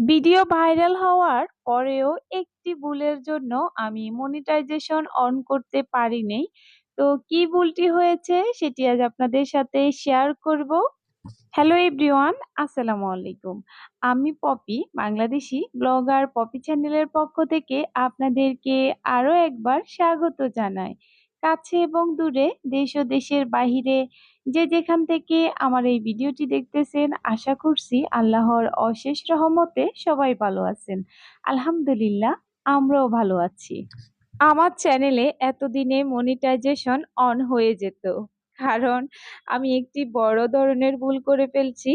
Video viral হওয়ার পরেও একটি ভুলের জন্য আমি মনিটাইজেশন অন করতে পারিনি। তো কি ভুলটি হয়েছে সেটি আজ আপনাদের সাথে শেয়ার করব। হ্যালো এভরিওয়ান আসসালামু আলাইকুম। আমি পপি, বাংলাদেশি ব্লগার পপি চ্যানেলের পক্ষ থেকে আপনাদেরকে আরও একবার স্বাগত জানাই। কাছে এবং দূরে দেশ ও দেশের বাহিরে যে যেখান থেকে আমার এই ভিডিওটি দেখতেছেন, আশা করছি আল্লাহর অশেষ রহমতে সবাই ভালো আছেন। আলহামদুলিল্লাহ, আমরাও ভালো আছি। আমার চ্যানেলে এতদিনে মনিটাইজেশন অন হয়ে যেত, কারণ আমি একটি বড় ধরনের ভুল করে ফেলছি।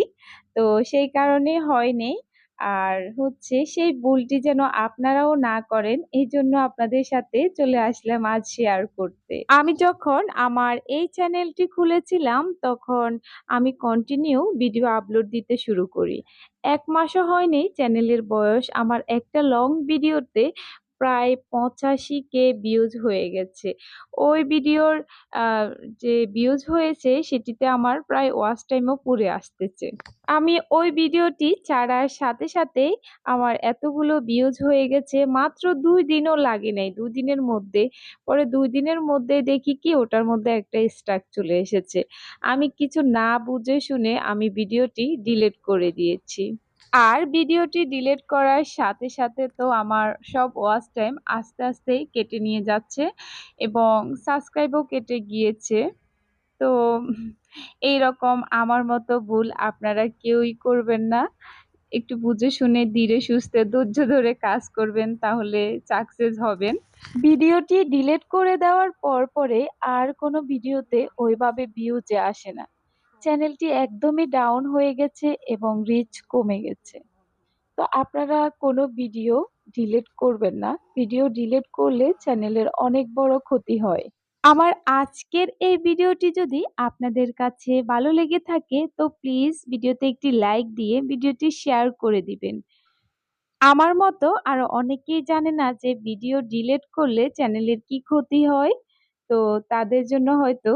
তো সেই কারণে হয়নি আর হচ্ছে সেই ভুলটি যেন আপনারাও না করেন, এই জন্য আপনাদের সাথে চলে আসলাম আজ শেয়ার করতে। আমি যখন আমার এই চ্যানেলটি খুলেছিলাম, তখন আমি কন্টিনিউ ভিডিও আপলোড দিতে শুরু করি। এক মাসও হয়নি চ্যানেলের বয়স, আমার একটা লং ভিডিওতে প্রায় পঁচাশি কে ভিউজ হয়ে গেছে। ওই ভিডিওর যে ভিউজ হয়েছে সেটিতে আমার প্রায় ওয়াচ টাইমও পুরে আসতেছে। আমি ওই ভিডিওটি ছাড়ার সাথে সাথেই আমার এতগুলো ভিউজ হয়ে গেছে, মাত্র দুই দিনও লাগে নাই, দুই দিনের মধ্যে। পরে দুই দিনের মধ্যে দেখি কি ওটার মধ্যে একটা স্ট্রাক চলে এসেছে। আমি কিছু না বুঝে শুনে আমি ভিডিওটি ডিলিট করে দিয়েছি। আর ভিডিওটি ডিলিট করার সাথে সাথে তো আমার সব ওয়াচ টাইম আস্তে আস্তেই কেটে নিয়ে যাচ্ছে এবং সাবস্ক্রাইবও কেটে গিয়েছে। তো এই রকম আমার মতো ভুল আপনারা কেউই করবেন না। একটু বুঝে শুনে, ধীরে সুস্থে, ধৈর্য ধরে কাজ করবেন তাহলে সাকসেস হবেন। ভিডিওটি ডিলিট করে দেওয়ার পর পরে আর কোনো ভিডিওতে ওইভাবে ভিউজে আসে না। চ্যানেলটি একদমই ডাউন হয়ে গেছে এবং রিচ কমে গেছে। তো আপনারা কোনো ভিডিও ডিলিট করবেন না। ভিডিও ডিলিট করলে চ্যানেলের অনেক বড় ক্ষতি হয়। আমার আজকের এই ভিডিওটি যদি আপনাদের কাছে ভালো লেগে থাকে, তো প্লিজ ভিডিওতে একটি লাইক দিয়ে ভিডিওটি শেয়ার করে দিবেন। আমার মতো আরও অনেকেই জানে না যে ভিডিও ডিলিট করলে চ্যানেলের কি ক্ষতি হয়, তো তাদের জন্য হয়তো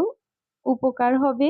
উপকার হবে।